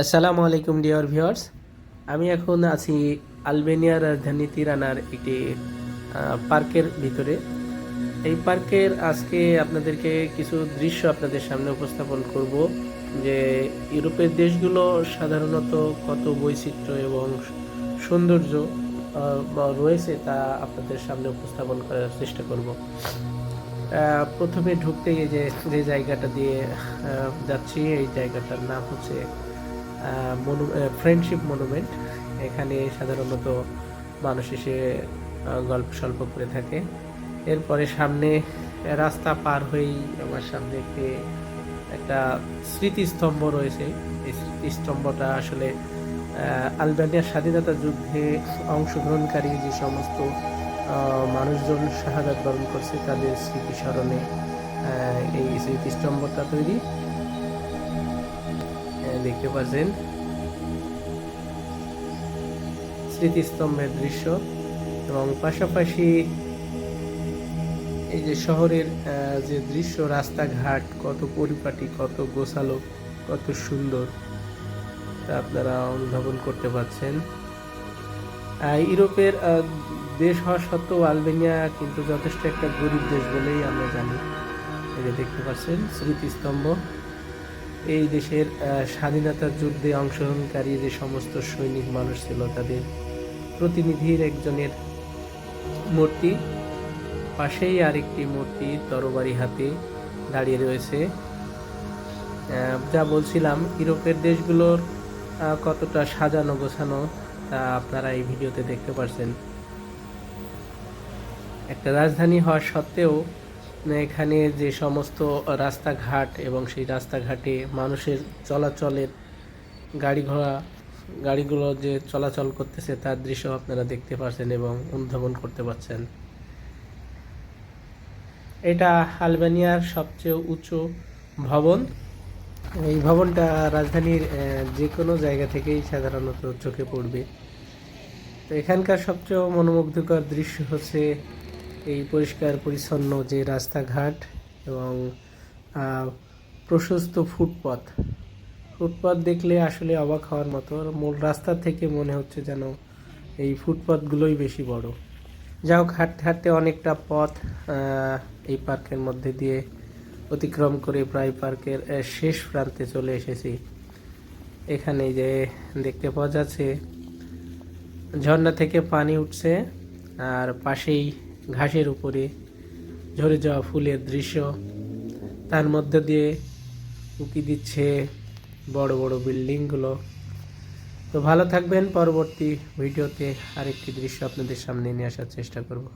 আসসালামু আলাইকুম, dear viewers. আমি এখন আছি আলবেনিয়ার রাজধানী তিরানার একটি পার্কের ভিতরে। এই পার্কের আজকে আপনাদেরকে কিছু দৃশ্য আপনাদের সামনে উপস্থাপন করব যে ইউরোপের দেশগুলো সাধারণত কত বৈচিত্র্য এবং সৌন্দর্য রয়েছে তা আপনাদের সামনে উপস্থাপন করার চেষ্টা করব। প্রথমে ঢুকতে গিয়ে যে যে জায়গাটা দিয়ে যাচ্ছি, এই জায়গাটার নাম হচ্ছে ফ্রেন্ডশিপ মনুমেন্ট এখানে সাধারণত মানুষ এসে গল্প সল্প করে থাকে। এরপরে সামনে রাস্তা পার হয়েই আমার সামনে একটি, একটা স্মৃতিস্তম্ভ রয়েছে। এই স্মৃতিস্তম্ভটা আসলে আলবেনিয়ার স্বাধীনতা যুদ্ধে অংশগ্রহণকারী যে সমস্ত মানুষজন শাহাদাত বরণ করছে তাদের স্মৃতিস্মরণে এই স্মৃতিস্তম্ভটা তৈরি। দেখতে পাচ্ছেন। স্মৃতিস্তম্ভের দৃশ্য এবং পাশাপাশি এই যে শহরের যে দৃশ্য, রাস্তাঘাট কত পরিপাটি, কত গোছালো, কত সুন্দর তা আপনারা অনুধাবন করতে পারছেন। ইউরোপের দেশ হওয়া সত্ত্বেও আলবেনিয়া কিন্তু যথেষ্ট একটা গরিব দেশ বলেই আমরা জানি। যে দেখতে পাচ্ছেন, স্মৃতিস্তম্ভ। এই দেশের আহ, স্বাধীনতার যুদ্ধে অংশগ্রহণকারী যে সমস্ত সৈনিক মানুষ ছিল তাদের প্রতিনিধির একজনের মূর্তি। পাশেই আরেকটি মূর্তি তরবারি হাতে দাঁড়িয়ে রয়েছে। যা বলছিলাম ইউরোপের দেশগুলোর কতটা সাজানো গোছানো তা আপনারা এই ভিডিওতে দেখতে পাচ্ছেন একটা রাজধানী হওয়া সত্ত্বেও এখানে যে সমস্ত রাস্তাঘাট এবং সেই রাস্তাঘাটে মানুষের চলাচলের গাড়ি ঘোড়া গাড়িগুলো যে চলাচল করতেছে তার দৃশ্য আপনারা দেখতে পাচ্ছেন এবং অনুধাবন করতে পারছেন। এটা আলবেনিয়ার সবচেয়ে উঁচু ভবন। এই ভবনটা রাজধানীর যে কোনো জায়গা থেকেই সাধারণত চোখে পড়বে। তো এখানকার সবচেয়ে মনোমুগ্ধকর দৃশ্য হচ্ছে এই পরিষ্কার, পরিচ্ছন্ন যে রাস্তাঘাট এবং প্রশস্ত ফুটপথ। ফুটপথ দেখলে আসলে অবাক হওয়ার মতো। মূল রাস্তা থেকে মনে হচ্ছে যেন এই ফুটপথগুলোই বেশি বড়। যা হোক, হাঁটতে হাঁটতে অনেকটা পথ এই পার্কের মধ্যে দিয়ে অতিক্রম করে প্রায় পার্কের শেষ প্রান্তে চলে এসেছি। এখানে যে দেখতে পাওয়া যাচ্ছে, ঝর্ণা থেকে পানি উঠছে, আর পাশেই ঘাসের উপরে ঝরে যাওয়া ফুলের দৃশ্য। তার মধ্যে দিয়ে উঁকি দিচ্ছে বড় বড় বিল্ডিংগুলো। তো ভালো থাকবেন, পরবর্তী ভিডিওতে আরেকটি দৃশ্য আপনাদের সামনে নিয়ে আসার চেষ্টা করব।